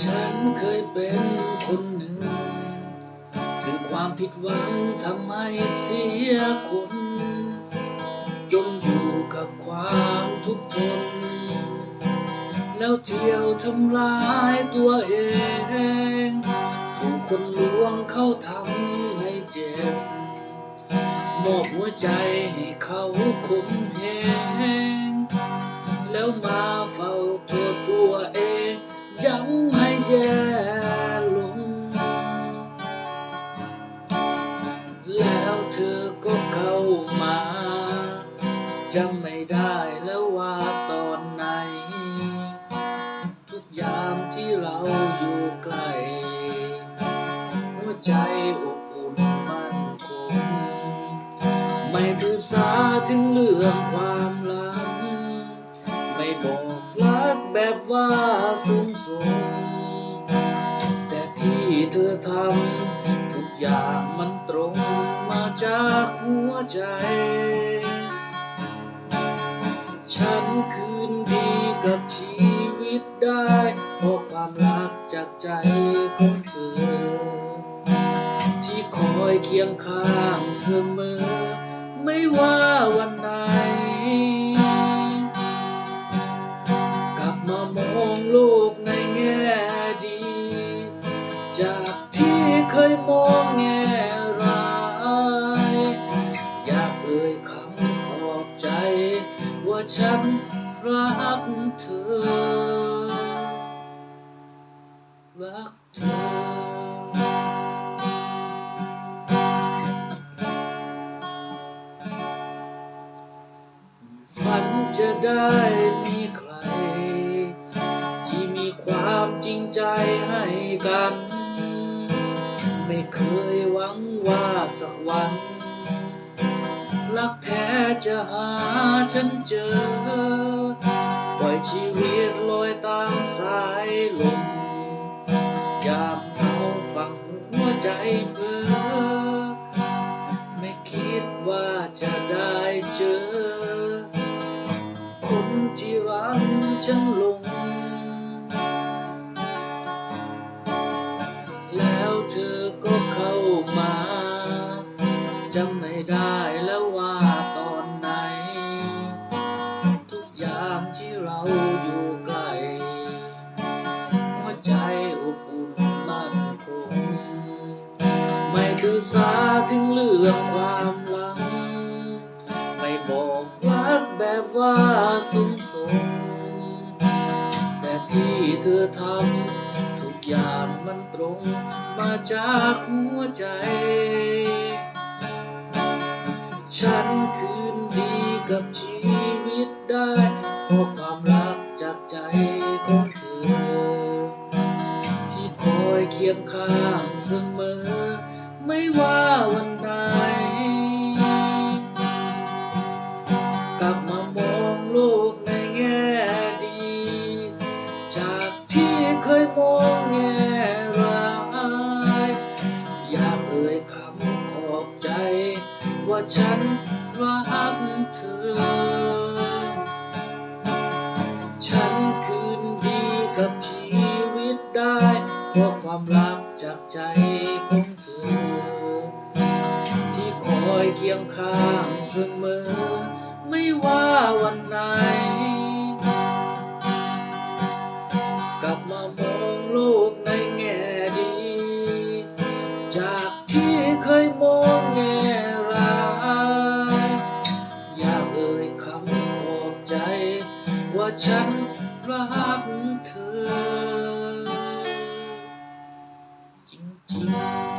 ฉันเคยเป็นคนหนึ่ง ซึ่งความผิดหวังทำให้เสียคนจมอยู่กับความทุกข์ทน แล้วเที่ยวทำลายตัวเองถูกคนลวงเข้าทำให้เจ็บมอบหัวใจให้เขาคมเหง แล้วมาเฝ้าโทษตัวเองย้ำให้แย่ลง แล้วเธอก็เข้ามาจำไม่ได้แล้วว่าตอนไหน ทุกยามที่เราอยู่ใกล้ หัวใจอบอุ่นมั่นคงไม่ถือสาถึงเรื่องความลังไม่ บอกรักแบบว่าสูงส่งแต่ที่เธอทำทุกอย่างมันตรงมาจากหัวใจ ฉันคืนดีกับชีวิตได้เพราะความรักจากใจของเธอ ที่คอยเคียงข้างเสมอ ไม่ว่าวันไหน ฉันรักเธอ รักเธอ ฝันจะได้มีใคร ที่มีความจริงใจให้กัน ไม่เคยหวังว่าสักวัน รักแท้จะหาฉันเจอ ปล่อยชีวิตลอยตามสายลม ยามเหงาฟังหัวใจเพ้อไม่คิดว่าจะได้เจอ คนที่รักฉันลง รื่องความหลัง ไม่บอกรักแบบว่าสูงส่งแต่ที่เธอทำทุกอย่างมันตรง มาจากหัวใจ ฉันคืนดีกับชีวิตได้เพราะความรักจากใจของเธอ ที่คอยเคียงข้างเสมอ ไม่ว่าวันไหน กลับมามองโลกในแง่ดี จากที่เคยมองแง่ร้ายอยากเอ่ยคำขอบใจ ว่าฉันรักเธอ ฉันคืนดีกับชีวิตได้เพราะความรักจากใจ อยเคียงข้างเสมอ ไม่ว่าวันไหน กลับมามองโลกในแง่ดี จากที่เคยมองแง่ร้ายอยากเอ่ยคำขอบใจ ว่าฉันรักเธอ จริงๆ